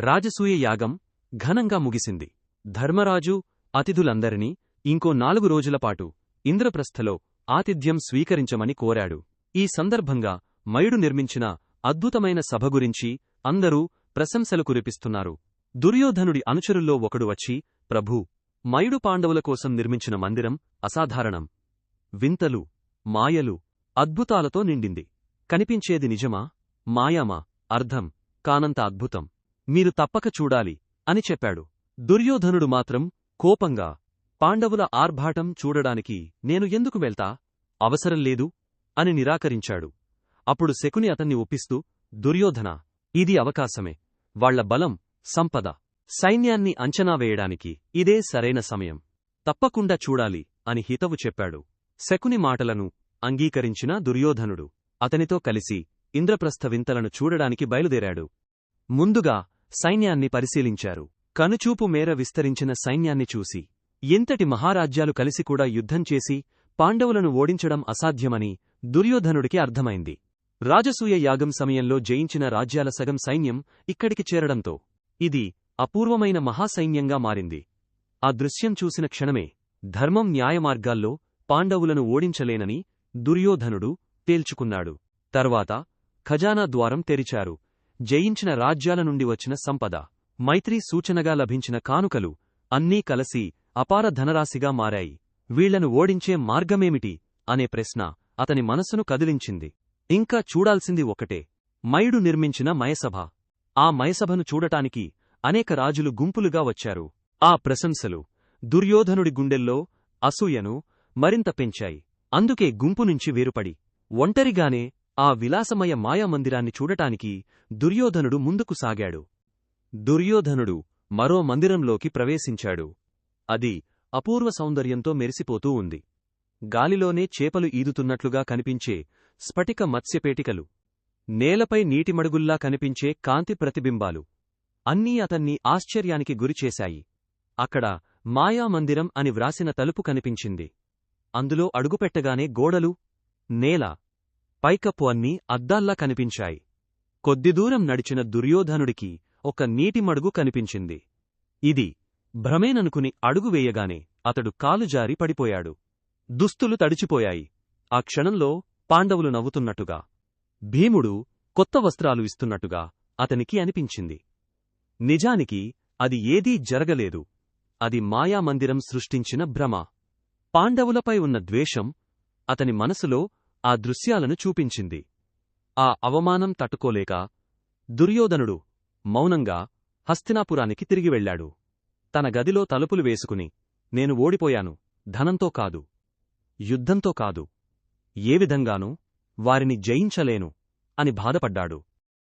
రాజసూయ యాగం ఘనంగా ముగిసింది. ధర్మరాజు అతిథులందరినీ ఇంకో నాలుగు రోజులపాటు ఇంద్రప్రస్థలో ఆతిథ్యం స్వీకరించమని కోరాడు. ఈ సందర్భంగా మయుడు నిర్మించిన అద్భుతమైన సభ గురించి అందరూ ప్రశంసలు కురిపిస్తున్నారు. దుర్యోధనుడి అనుచరుల్లో ఒకడు వచ్చి ప్రభూ మయుడు పాండవుల కోసం నిర్మించిన మందిరం అసాధారణం. వింతలు మాయలు అద్భుతాలతో నిండింది. కనిపించేది నిజమా? మాయామా? అర్థం కానంత అద్భుతం. మీరు తప్పక చూడాలి అని చెప్పాడు. దుర్యోధనుడు మాత్రం కోపంగా పాండవుల ఆర్భాటం చూడడానికి నేను ఎందుకు వెళ్తా? అవసరం లేదు అని నిరాకరించాడు. అప్పుడు శకుని అతన్ని ఒప్పిస్తూ దుర్యోధన ఇది అవకాశమే. వాళ్ళ బలం సంపద సైన్యాన్ని అంచనా వేయడానికి ఇదే సరైన సమయం. తప్పకుండా చూడాలి అని హితవు చెప్పాడు. శకుని మాటలను అంగీకరించిన దుర్యోధనుడు అతనితో కలిసి ఇంద్రప్రస్థ వింతలను చూడడానికి బయలుదేరాడు. ముందుగా సైన్యాన్ని పరిశీలించారు. కనుచూపు మేర విస్తరించిన సైన్యాన్ని చూసి ఎంతటి మహారాజ్యాలు కలిసి కూడా యుద్ధం చేసి పాండవులను ఓడించడం అసాధ్యమని దుర్యోధనుడికి అర్థమైంది. రాజసూయ యాగం సమయంలో జయించిన రాజ్యాల సగం సైన్యం ఇక్కడికి చేరడంతో ఇది అపూర్వమైన మహాసైన్యంగా మారింది. ఆ దృశ్యం చూసిన క్షణమే ధర్మం న్యాయమార్గాల్లో పాండవులను ఓడించలేనని దుర్యోధనుడు తేల్చుకున్నాడు. తర్వాత ఖజానా ద్వారం తెరిచారు. జయించిన రాజ్యాల నుండి వచ్చిన సంపద. మైత్రీ సూచనగా లభించిన కానుకలు అన్నీ కలసి అపార ధనరాశిగా మారాయి. వీళ్ళను ఓడించే మార్గమేమిటి? అనే ప్రశ్న అతని మనసును కదిలించింది. ఇంకా చూడాల్సింది ఒకటే మయుడు నిర్మించిన మయసభ. ఆ మయసభను చూడటానికి అనేక రాజులు గుంపులుగా వచ్చారు. ఆ ప్రశంసలు దుర్యోధనుడి గుండెల్లో అసూయను మరింత పెంచాయి. అందుకే గుంపు నుంచి వేరుపడి ఒంటరిగానే ఆ విలాసమయ మాయామందిరాన్ని చూడటానికి దుర్యోధనుడు ముందుకు సాగాడు. దుర్యోధనుడు మరో మందిరంలోకి ప్రవేశించాడు. అది అపూర్వ సౌందర్యంతో మెరిసిపోతూ ఉంది. గాలిలోనే చేపలు ఈదుతున్నట్లుగా కనిపించే స్ఫటిక మత్స్యపేటికలు. నేలపై నీటిమడుగుల్లా కనిపించే కాంతి ప్రతిబింబాలు. అన్నీ అతన్ని ఆశ్చర్యానికి గురిచేశాయి. అక్కడ మాయామందిరం అని వ్రాసిన తలుపు కనిపించింది. అందులో అడుగుపెట్టగానే గోడలు నేల పైకప్పు అన్నీ అద్దాల్లా కనిపించాయి. కొద్ది దూరం నడిచిన దుర్యోధనుడికి ఒక నీటిమడుగు కనిపించింది. ఇది భ్రమేననుకుని అడుగు వేయగానే అతడు కాలుజారి పడిపోయాడు. దుస్తులు తడిచిపోయాయి. ఆ క్షణంలో పాండవులు నవ్వుతున్నట్టుగా భీముడు కొత్త వస్త్రాలు ఇస్తున్నట్టుగా అతనికి అనిపించింది. నిజానికి అది ఏదీ జరగలేదు. అది మాయామందిరం సృష్టించిన భ్రమ. పాండవులపై ఉన్న ద్వేషం అతని మనసులో ఆ దృశ్యాలను చూపించింది. ఆ అవమానం తట్టుకోలేక దుర్యోధనుడు మౌనంగా హస్తినాపురానికి తిరిగి వెళ్ళాడు తన గదిలో తలుపులు వేసుకుని నేను ఓడిపోయాను. ధనంతో కాదు. యుద్ధంతో కాదు. ఏ విధంగానూ వారిని జయించలేను అని బాధపడ్డాడు.